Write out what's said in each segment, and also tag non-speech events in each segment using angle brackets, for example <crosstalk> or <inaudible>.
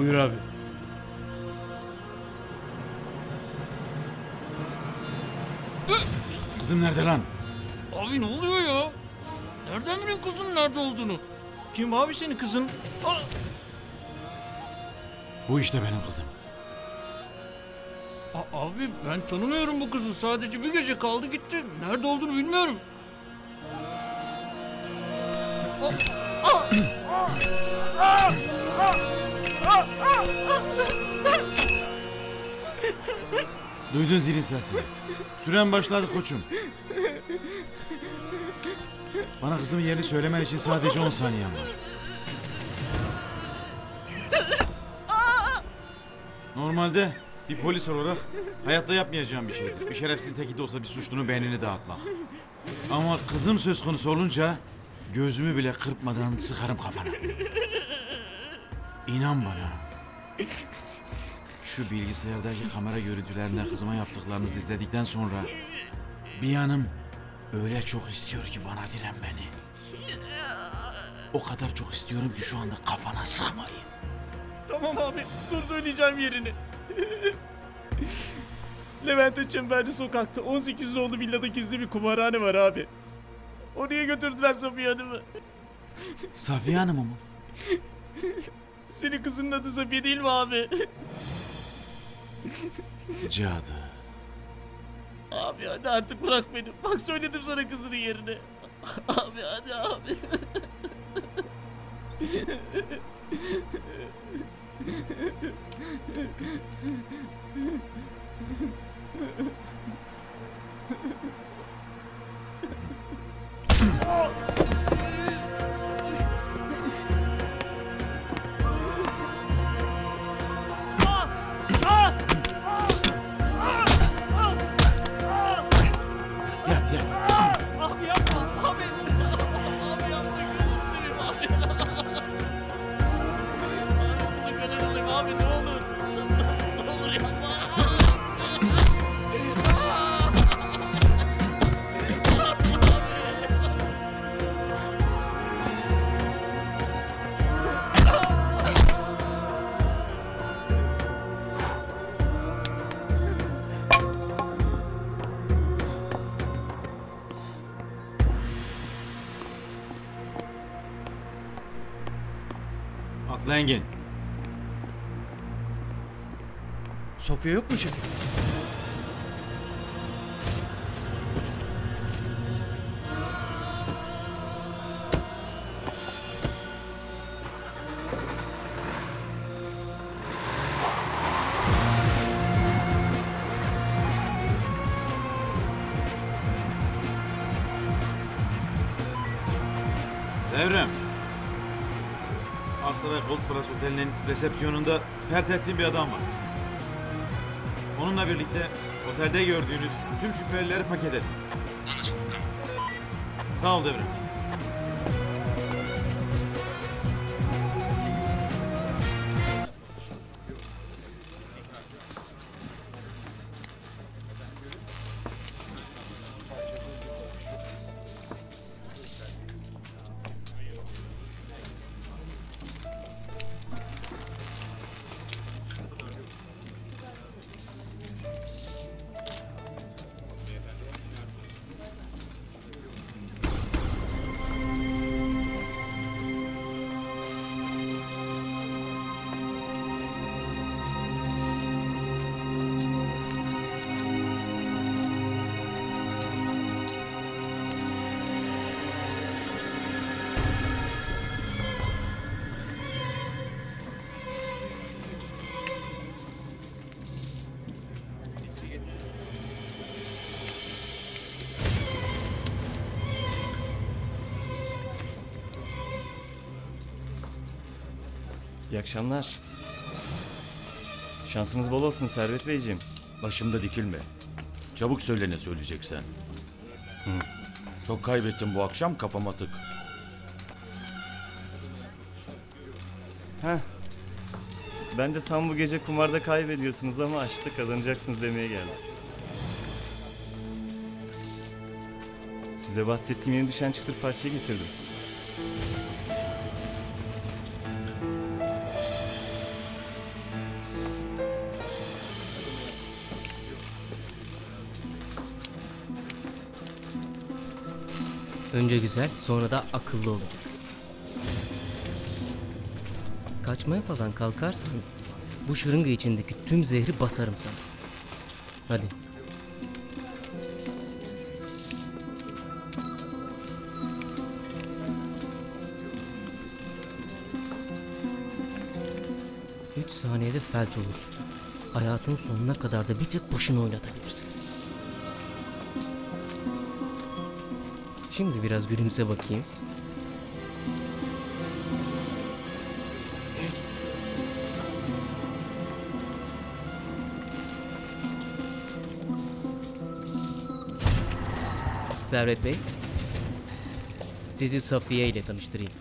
Buyur abi. Kızım nerede lan? Abi ne oluyor ya? Nereden biliyorsun kızın nerede olduğunu? Kim abi senin kızın? Aa, Bu işte benim kızım. a- abi ben tanımıyorum bu kızı. Sadece bir gece kaldı gitti. Nerede olduğunu bilmiyorum. Duydun zilin sesini. Süren başladı koçum. Bana kızımın yerini söylemen için sadece 10 saniyen var. Normalde bir polis olarak hayatta yapmayacağım bir şeydir. Bir şerefsizin teki de olsa bir suçlunun beynini dağıtmak. Ama kızım söz konusu olunca gözümü bile kırpmadan sıkarım kafana. İnan bana. Şu bilgisayardaki kamera görüntülerinden kızıma yaptıklarınızı izledikten sonra bir yanım öyle çok istiyor ki bana direnmeni. O kadar çok istiyorum ki şu anda kafana sıkmayın. Tamam abi. Dur söyleyeceğim yerini. Levent'e Çemberli sokakta 18 nolu villada gizli bir kumarhane var abi. Oraya götürdüler Safiye Hanım'ı. Safiye Hanım'ı mı? Senin kızının adı Safiye değil mi abi? Cadı. abi hadi artık bırak beni. Bak söyledim sana kızının yerini. abi hadi abi. Yat <laughs> Atla Engin. Sofya yok mu şefim? Oteli'nin resepsiyonunda pert ettiğim bir adam var. Onunla birlikte otelde gördüğünüz tüm şüphelileri paket edin. Anlaşıldı tamam. Sağ ol Devrem. İyi akşamlar. Şansınız bol olsun Servet Beyciğim. Başımda dikilme. Çabuk söyle ne söyleyeceksen. Hı. Çok kaybettim bu akşam kafam atık. Heh. Ben de tam bu gece kumarda kaybediyorsunuz ama açta kazanacaksınız demeye geldim. Size bahsettiğim yeni düşen çıtır parçayı getirdim. Önce güzel, sonra da akıllı olacaksın. Kaçmaya falan kalkarsan bu şırınga içindeki tüm zehri basarım sana. Hadi. Üç saniyede felç olursun. Hayatın sonuna kadar da bir tık başını oynatabilirsin. Şimdi biraz gülümse bakayım. Servet Bey, sizi Safiye ile tanıştırayım.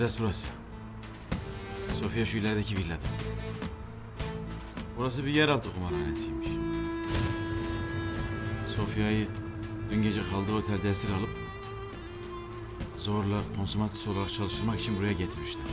Adres burası. Sofya şu ilerideki villada. Burası bir yeraltı kumarhanesiymiş. Sofya'yı dün gece kaldığı otelde esir alıp zorla konsumatris olarak çalıştırmak için buraya getirmişler.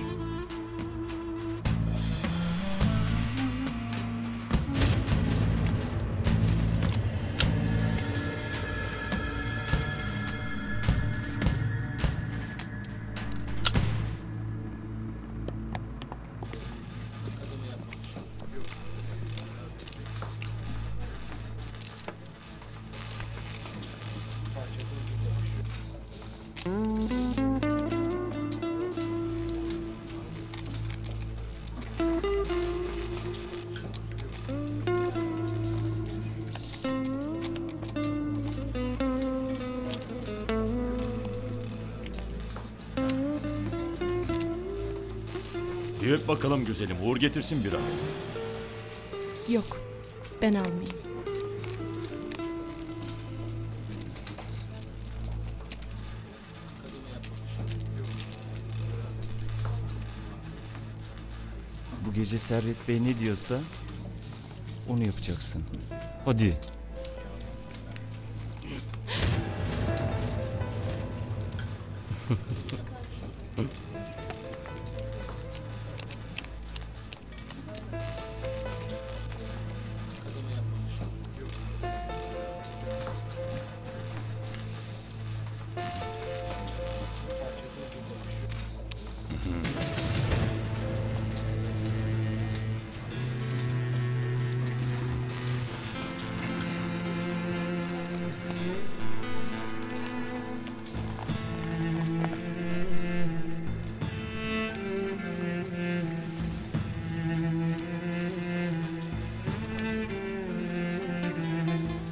Öp bakalım güzelim. Uğur getirsin biraz. Yok, ben almayayım. Bu gece Servet Bey ne diyorsa onu yapacaksın. Hadi.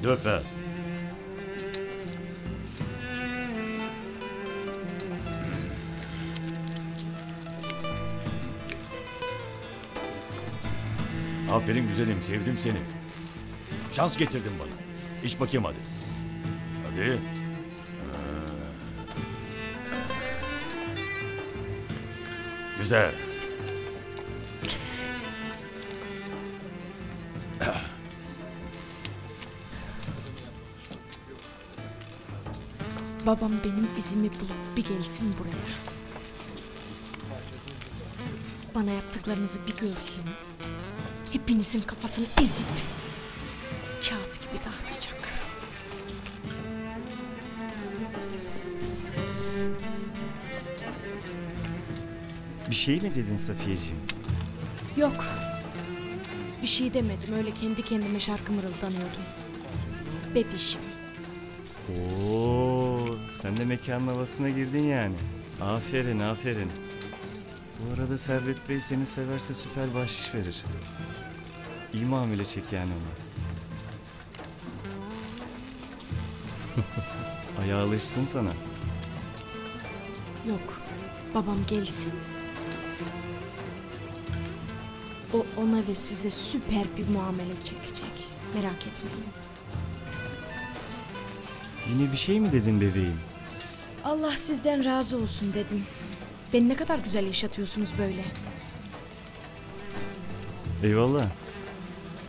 Döp ha. Aferin güzelim, sevdim seni. Şans getirdin bana. İç bakayım hadi. Hadi. Ha. Güzel. Babam benim izimi bulup bir gelsin buraya. Bana yaptıklarınızı bir görsün. Hepinizin kafasını ezip kağıt gibi dağıtacak. Bir şey mi dedin Safiyeciğim? Yok. Bir şey demedim. Öyle kendi kendime şarkı mırıldanıyordum. Bebişim. Oo, sen de mekanın havasına girdin yani. Aferin, aferin. Bu arada Servet Bey seni severse süper bahşiş verir. İyi muamele çek yani ona. <laughs> Ayağı alışsın sana. Yok. Babam gelsin. O ona ve size süper bir muamele çekecek. Merak etmeyin. Yine bir şey mi dedin bebeğim? Allah sizden razı olsun dedim. Beni ne kadar güzel yaşatıyorsunuz böyle. Eyvallah.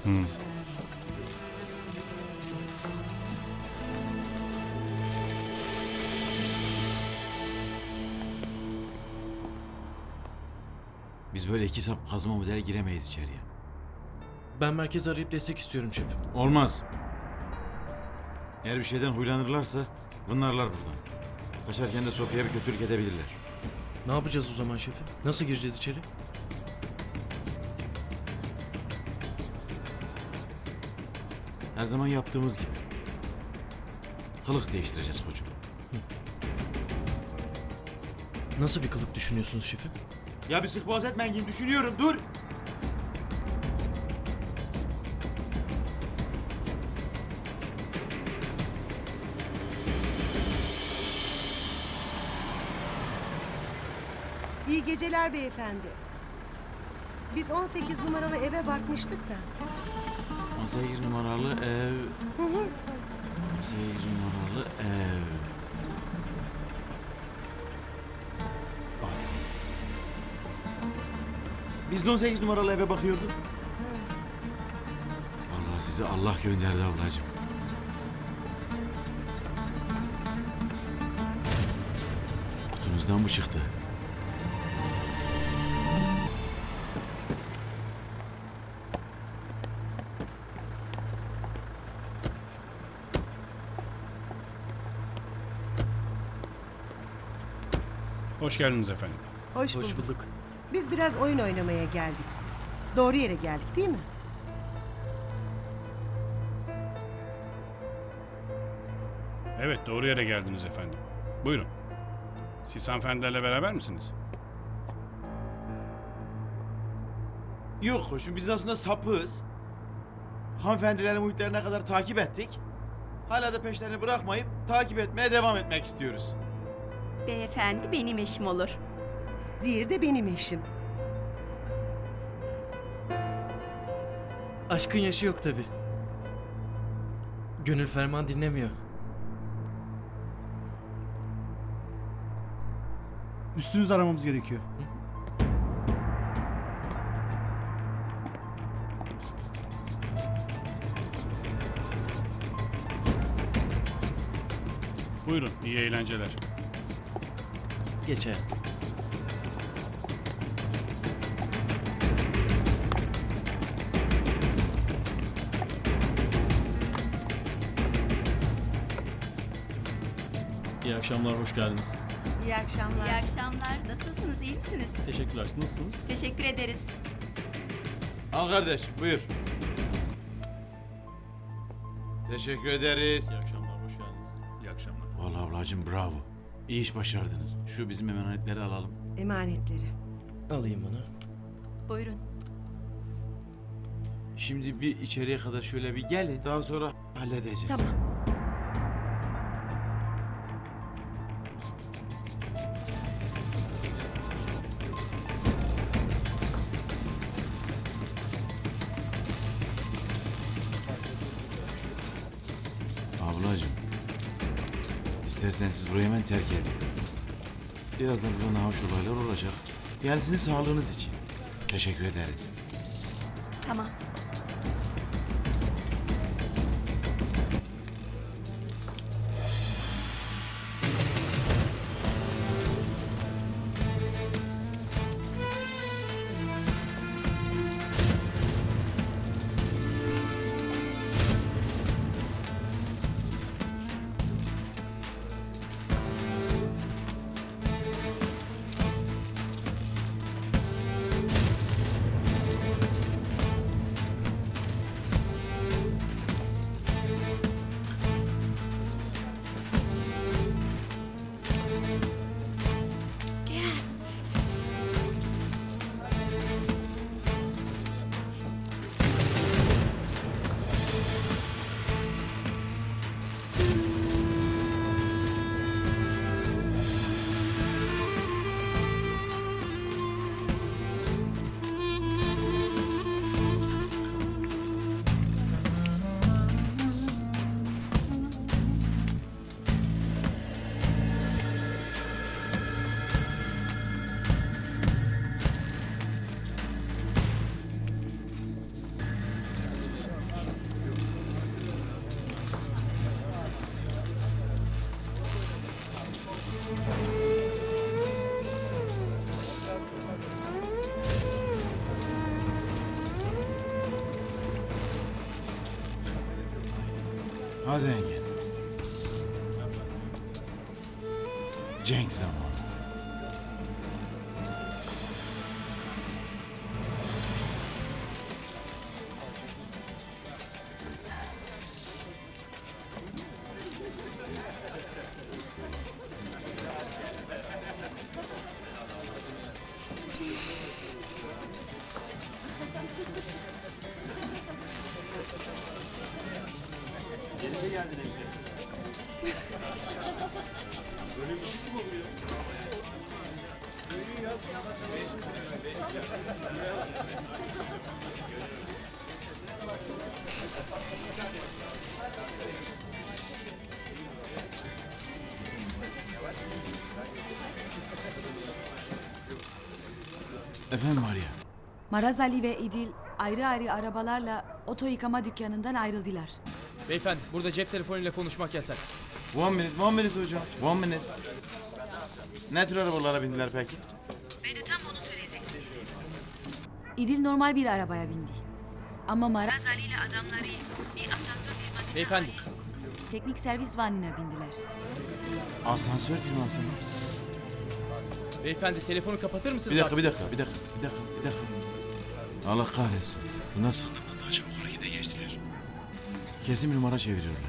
Hı. Biz böyle iki sap kazma modele giremeyiz içeriye. Ben merkezi arayıp destek istiyorum şefim. Olmaz. Eğer bir şeyden huylanırlarsa bunlarlar buradan. Kaçarken de Sofya'ya bir kötülük edebilirler. Ne yapacağız o zaman şefim? Nasıl gireceğiz içeri? Her zaman yaptığımız gibi. Kılık değiştireceğiz koçum. Nasıl bir kılık düşünüyorsunuz şefim? Ya bir sık boğaz etmeyin düşünüyorum dur. Geceler beyefendi. Biz 18 numaralı eve bakmıştık da. 18 numaralı ev. 18 numaralı ev. Bak. Biz de 18 numaralı eve bakıyorduk. Vallahi sizi Allah gönderdi ablacığım. Kutunuzdan mı çıktı? Hoş geldiniz efendim. Hoş, Hoş bulduk. bulduk. Biz biraz oyun oynamaya geldik. Doğru yere geldik değil mi? Evet doğru yere geldiniz efendim. Buyurun. Siz hanımefendilerle beraber misiniz? Yok koşun biz aslında sapığız. Hanımefendilerin muhitlerine kadar takip ettik. Hala da peşlerini bırakmayıp takip etmeye devam etmek istiyoruz. Beyefendi benim eşim olur. Diğeri de benim eşim. Aşkın yaşı yok tabi. Gönül ferman dinlemiyor. Üstünüzü aramamız gerekiyor. Buyurun iyi eğlenceler. Hayat. İyi akşamlar, hoş geldiniz. İyi akşamlar. İyi akşamlar. Nasılsınız? iyi misiniz? Teşekkürler, siz nasılsınız? Teşekkür ederiz. Al kardeş buyur. Teşekkür ederiz. İyi akşamlar, hoş geldiniz. İyi akşamlar. Vallahi ablacığım bravo. İyi iş başardınız. Şu bizim emanetleri alalım. Emanetleri. Alayım onu. Buyurun. Şimdi bir içeriye kadar şöyle bir gelin. Daha sonra halledeceğiz. Tamam. Burayı hemen terk edin. Birazdan burada nahoş olaylar olacak. Yani sizin sağlığınız için. Teşekkür ederiz. Tamam. Efendim Maria. Maraz Ali ve İdil ayrı ayrı arabalarla oto yıkama dükkanından ayrıldılar. Beyefendi burada cep telefonuyla konuşmak yasak. One minute, one minute hocam. One minute. Ne tür arabalara bindiler peki? Ben de tam onu söyleyecektim işte. İdil normal bir arabaya bindi. Ama Maraz Ali ile adamları bir asansör firmasına Beyefendi. ait teknik servis vanına bindiler. Asansör firması mı? Beyefendi telefonu kapatır mısınız? Bir dakika, bir dakika, bir dakika, bir dakika, bir dakika. Allah kahretsin. Bunlar sandığımdan daha çabuk harekete geçtiler. Kesin bir numara çeviriyorlar.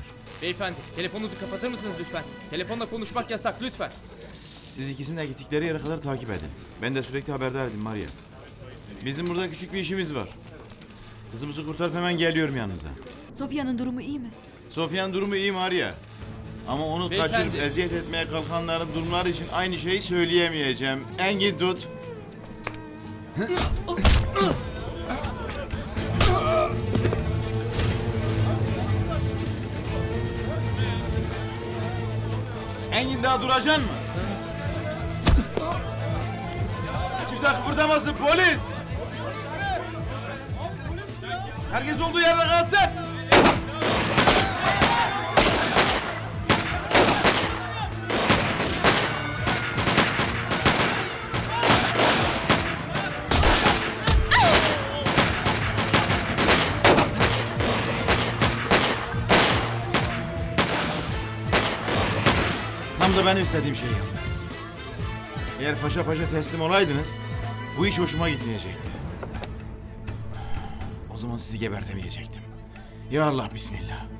Beyefendi telefonunuzu kapatır mısınız lütfen? Telefonla konuşmak yasak lütfen. Siz ikisini de gittikleri yere kadar takip edin. Ben de sürekli haberdar edin Maria. Bizim burada küçük bir işimiz var. Kızımızı kurtarıp hemen geliyorum yanınıza. Sofya'nın durumu iyi mi? Sofya'nın durumu iyi Maria. Ama onu Beyefendi. kaçırıp eziyet etmeye kalkanların durumları için aynı şeyi söyleyemeyeceğim. Engin tut. Engin daha duracaksın mı? Kimse kıpırdamasın polis! Herkes olduğu yerde kalsın! Benim istediğim şeyi yaptınız. Eğer paşa paşa teslim olaydınız, bu iş hoşuma gitmeyecekti. O zaman sizi gebertemeyecektim. Ya Allah bismillah.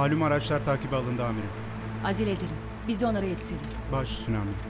Malum araçlar takibe alındı amirim. Acele edelim. Biz de onlara yetişelim. Baş üstüne amirim.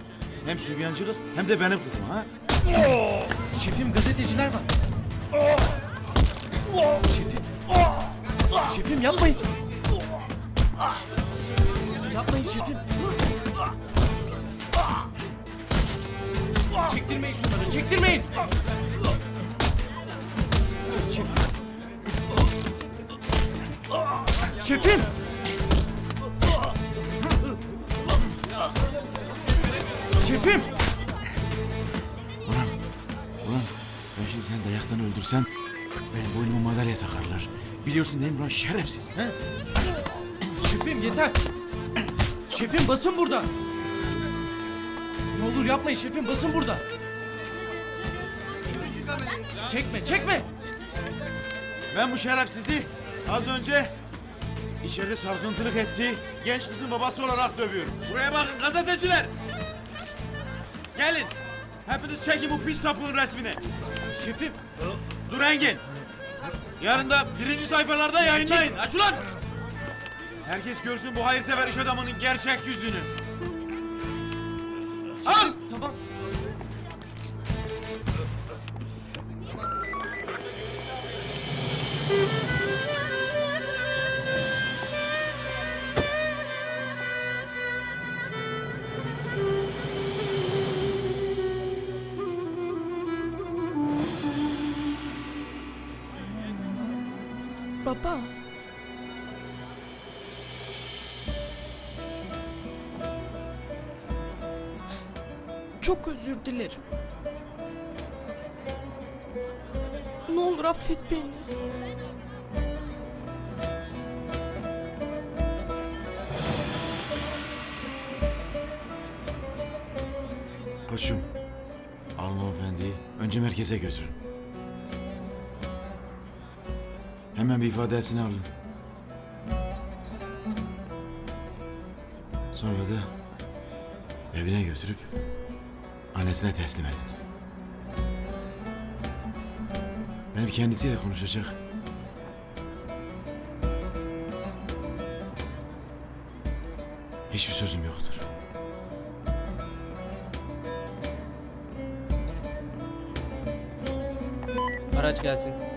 Hem sübyancılık hem de benim kızım ha. Şefim gazeteciler var. Şefim. Şefim yapmayın. Yapmayın şefim. Çektirmeyin şunları, çektirmeyin. Şefim. Şefim. Öldürsem benim boynuma madalya takarlar. Biliyorsun lan şerefsiz? He? Şefim yeter. Şefim basın burada. Ne olur yapmayın şefim basın burada. Çekme çekme. Ben bu şerefsizi az önce içeride sarkıntılık etti. Genç kızın babası olarak dövüyorum. Buraya bakın gazeteciler. Gelin. Hepiniz çekin bu pis sapığın resmini. Şefim. Dur Engin. Yarın da birinci sayfalarda yayınlayın. Aç ulan. Herkes görsün bu hayırsever iş adamının gerçek yüzünü. Al. Tamam. Özür dilerim. Ne olur affet beni. Koçum. Alın o efendiyi. Önce merkeze götürün. Hemen bir ifadesini alın. Sonra da evine götürüp annesine teslim edin. Benim kendisiyle konuşacak. Hiçbir sözüm yoktur. Araç gelsin.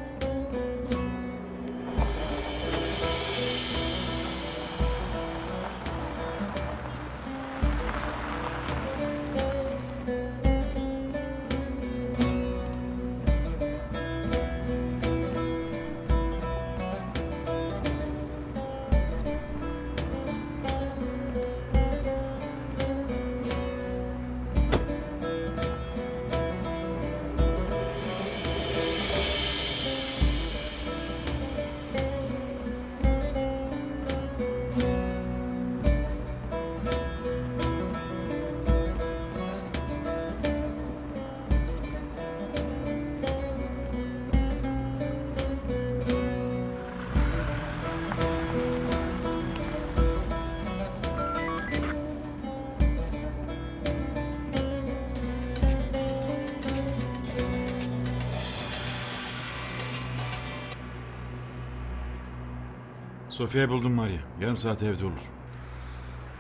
Sofya'yı buldum Maria. Yarım saat evde olur.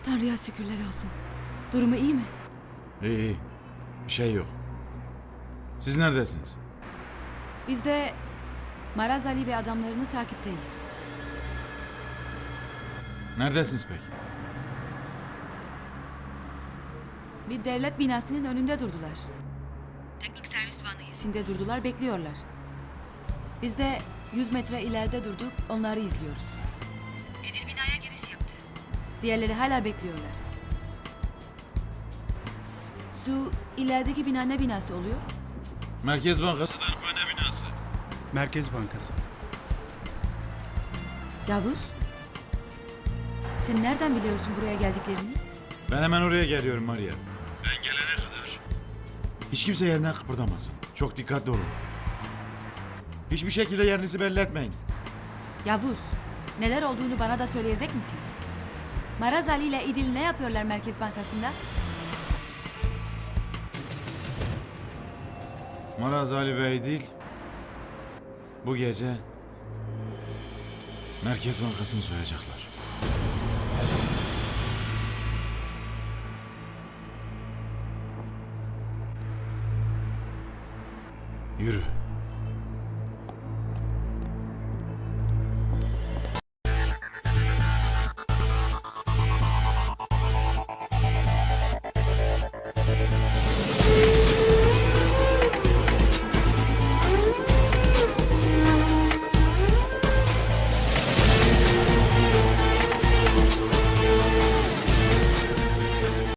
Tanrı'ya şükürler olsun. Durumu iyi mi? İyi iyi. Bir şey yok. Siz neredesiniz? Biz de Maraz Ali ve adamlarını takipteyiz. Neredesiniz peki? Bir devlet binasının önünde durdular. Teknik servis vanı hissinde durdular, bekliyorlar. Biz de 100 metre ileride durduk, onları izliyoruz. Diğerleri hala bekliyorlar. Su ilerideki bina ne binası oluyor? Merkez Bankası Darphane binası. Merkez Bankası. Yavuz? Sen nereden biliyorsun buraya geldiklerini? Ben hemen oraya geliyorum Maria. Ben gelene kadar. Hiç kimse yerinden kıpırdamasın. Çok dikkatli olun. Hiçbir şekilde yerinizi belli etmeyin. Yavuz, neler olduğunu bana da söyleyecek misin? Maraz Ali ile İdil ne yapıyorlar Merkez Bankası'nda? Maraz Ali Bey değil. Bu gece Merkez Bankası'nı soyacaklar.